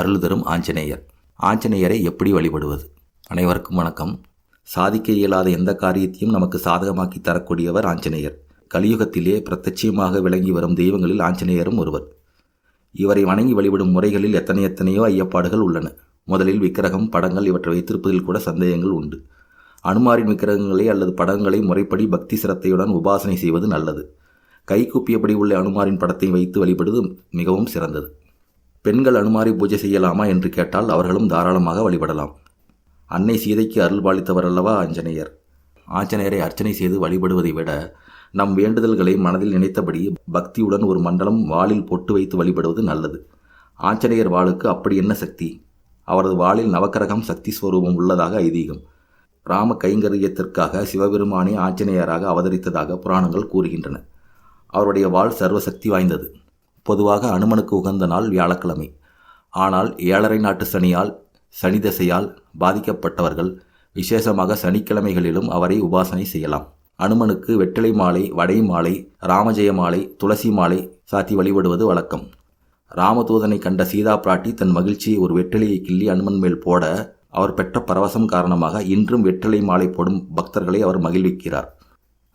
அருள் தரும் ஆஞ்சநேயர். ஆஞ்சநேயரை எப்படி வழிபடுவது? அனைவருக்கும் வணக்கம். சாதிக்க இயலாத எந்த காரியத்தையும் நமக்கு சாதகமாக்கி தரக்கூடியவர் ஆஞ்சநேயர். கலியுகத்திலே பிரத்யட்சியமாக விளங்கி வரும் தெய்வங்களில் ஆஞ்சநேயரும் ஒருவர். இவரை வணங்கி வழிபடும் முறைகளில் எத்தனை எத்தனையோ ஐயப்பாடுகள் உள்ளன. முதலில் விக்கிரகம் படங்கள் இவற்றை வைத்திருப்பதில் கூட சந்தேகங்கள் உண்டு. அனுமாரின் விக்கிரகங்களை அல்லது படங்களை முறைப்படி பக்தி சிரத்தையுடன் உபாசனை செய்வது நல்லது. கைகூப்பியபடி உள்ள அனுமாரின் படத்தை வைத்து வழிபடுவது மிகவும் சிறந்தது. பெண்கள் அனுமாரி பூஜை செய்யலாமா என்று கேட்டால் அவர்களும் தாராளமாக வழிபடலாம். அன்னை சீதைக்கு அருள் பாலித்தவர் அல்லவா ஆஞ்சநேயர்? ஆஞ்சநேயரை அர்ச்சனை செய்து வழிபடுவதை விட நம் வேண்டுதல்களை மனதில் நினைத்தபடி பக்தியுடன் ஒரு மண்டலம் வாளில் பொட்டு வைத்து வழிபடுவது நல்லது. ஆஞ்சநேயர் வாளுக்கு அப்படி என்ன சக்தி? அவரது வாளில் நவக்கிரகம் சக்தி ஸ்வரூபம் உள்ளதாக ஐதீகம். ராம கைங்கரியத்திற்காக சிவபெருமானே ஆஞ்சநேயராக அவதரித்ததாக புராணங்கள் கூறுகின்றன. அவருடைய வாள் சர்வசக்தி வாய்ந்தது. பொதுவாக அனுமனுக்கு உகந்த நாள் வியாழக்கிழமை. ஆனால் ஏழரை நாட்டு சனியால் சனி தசையால் பாதிக்கப்பட்டவர்கள் விசேஷமாக சனிக்கிழமைகளிலும் அவரை உபாசனை செய்யலாம். அனுமனுக்கு வெற்றிலை மாலை வடை மாலை ராமஜெய மாலை துளசி மாலை சாத்தி வழிபடுவது வழக்கம். ராமதூதனை கண்ட சீதா பிராட்டி தன் மகிழ்ச்சியை ஒரு வெற்றிலையை கிள்ளி அனுமன் மேல் போட அவர் பெற்ற பரவசம் காரணமாக இன்றும் வெற்றிலை மாலை போடும் பக்தர்களை அவர் மகிழ்விக்கிறார்.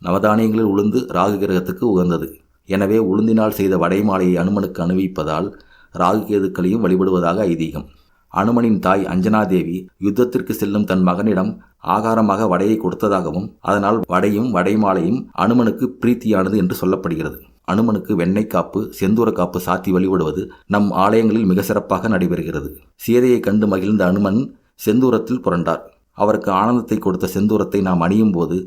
நவதானியங்களில் உளுந்து ராகு கிரகத்துக்கு உகந்தது. எனவே உளுந்தினால் செய்த வடைமாலையை அனுமனுக்கு அணிவிப்பதால் ராகு கேதுக்களையும் வழிபடுவதாக ஐதீகம். அனுமனின் தாய் அஞ்சனாதேவி யுத்தத்திற்கு செல்லும் தன் மகனிடம் ஆகாரமாக வடையை கொடுத்ததாகவும் அதனால் வடையும் வடைமாலையும் அனுமனுக்கு பிரீத்தியானது என்று சொல்லப்படுகிறது. அனுமனுக்கு வெண்ணெய் காப்பு செந்தூர காப்பு சாத்தி வழிபடுவது நம் ஆலயங்களில் மிக சிறப்பாக நடைபெறுகிறது. சீதையை கண்டு மகிழ்ந்த அனுமன் செந்தூரத்தில் புரண்டார். அவருக்கு ஆனந்தத்தை கொடுத்த செந்தூரத்தை நாம் அணியும் போது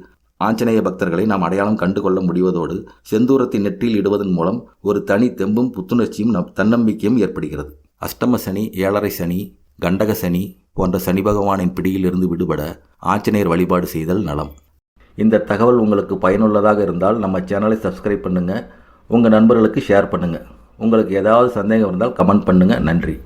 ஆஞ்சநேய பக்தர்களை நாம் அடையாளம் கண்டு கொள்ள முடிவதோடு செந்தூரத்தை நெற்றியில் இடுவதன் மூலம் ஒரு தனி தெம்பும் புத்துணர்ச்சியும் நம் தன்னம்பிக்கையும் ஏற்படுகிறது. அஷ்டம சனி ஏழரை சனி கண்டக சனி போன்ற சனி பகவானின் பிடியிலிருந்து விடுபட ஆஞ்சநேயர் வழிபாடு செய்தல் நலம். இந்த தகவல் உங்களுக்கு பயனுள்ளதாக இருந்தால் நம்ம சேனலை சப்ஸ்கிரைப் பண்ணுங்கள் உங்கள் நண்பர்களுக்கு ஷேர் பண்ணுங்கள் உங்களுக்கு ஏதாவது சந்தேகம் இருந்தால் கமெண்ட் பண்ணுங்கள் நன்றி.